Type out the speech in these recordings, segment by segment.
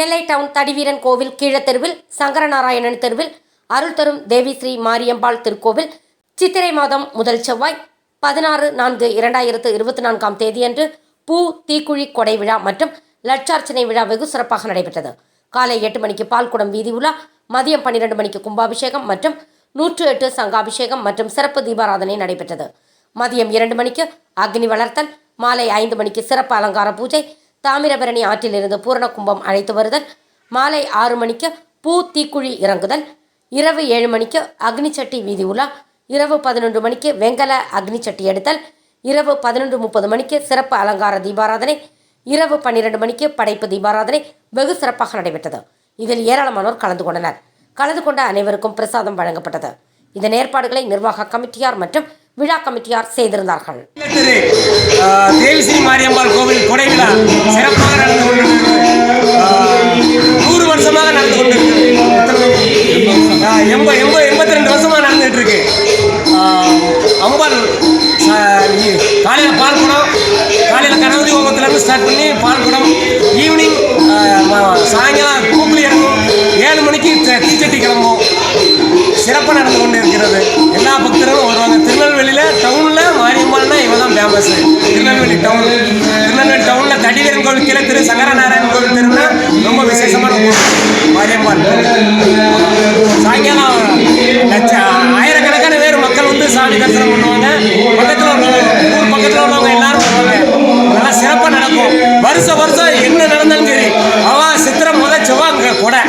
நெல்லை down Thadiveeran கோவில் கீழத்தெருவில் சங்கரநாராயணன் தெருவில் அருள் தரும் தேவி ஸ்ரீ மாரியம்பாள் திருக்கோவில் சித்திரை மாதம் முதல் செவ்வாய் பதினாறு நான்கு இரண்டாயிரத்து இருபத்தி நான்காம் தேதியன்று பூ தீக்குழி கொடை விழா மற்றும் லட்சார்ச்சனை விழா வெகு சிறப்பாக நடைபெற்றது. காலை எட்டு மணிக்கு பால்குடம் வீதி உலா மதியம் பன்னிரண்டு மணிக்கு கும்பாபிஷேகம் மற்றும் நூற்று எட்டு சங்காபிஷேகம் மற்றும் சிறப்பு தீபாராதனை நடைபெற்றது. மதியம் இரண்டு மணிக்கு அக்னி வளர்த்தல் மாலை ஐந்து மணிக்கு சிறப்பு அலங்கார பூஜை தாமிரபரணி ஆற்றிலிருந்து பூரண கும்பம் அழைத்து வருதல். மாலை ஆறு மணிக்கு பூ தீக்குழி இறங்குதல். இரவு ஏழு மணிக்கு அக்னிச்சட்டி வீதி உலா. இரவு பதினொன்று மணிக்கு வெங்கல அக்னி சட்டி எடுத்தல். இரவு பதினொன்று முப்பது மணிக்கு சிறப்பு அலங்கார தீபாராதனை. இரவு பன்னிரெண்டு மணிக்கு படைப்பு தீபாராதனை. வெகு சிறப்பாக நடைபெற்றது. இதில் ஏராளமானோர் கலந்து கொண்டனர். கலந்து கொண்ட அனைவருக்கும் பிரசாதம் வழங்கப்பட்டது. இதன் ஏற்பாடுகளை நிர்வாக கமிட்டியார் மற்றும் விழா கமிட்டியார் செய்திருந்தார்கள். சிறப்பாக நடந்து கொண்டு இருக்கிறது. எல்லா பக்தர்களும் வருவாங்க. திருநெல்வேலியில் டவுனில் மாரியம்மாள்னா இவன் தான் ஃபேமஸ் திருநெல்வேலி டவுன் திருநெல்வேலி டவுனில் தடிவேரன் கோவில் கீழே திரு சங்கரநாராயணன் கோவில் திருனா ரொம்ப விசேஷமான கோவில் மாரியம்மாள் சாயங்காலம் லட்ச ஆயிரக்கணக்கான பேர் மக்கள் வந்து சாமி தரிசனம் பண்ணுவாங்க. பக்கத்தில் உள்ளவங்க ஊர் பக்கத்தில் உள்ளவங்க எல்லாரும் வருவாங்க. நல்லா சிறப்பாக நடக்கும். வருஷம் வருஷம் என்ன நடந்தாலும் சரி அவா சித்திரை முத செவ்வாங்க கொடை.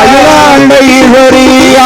அகிலாண்ட ஈஸ்வரியா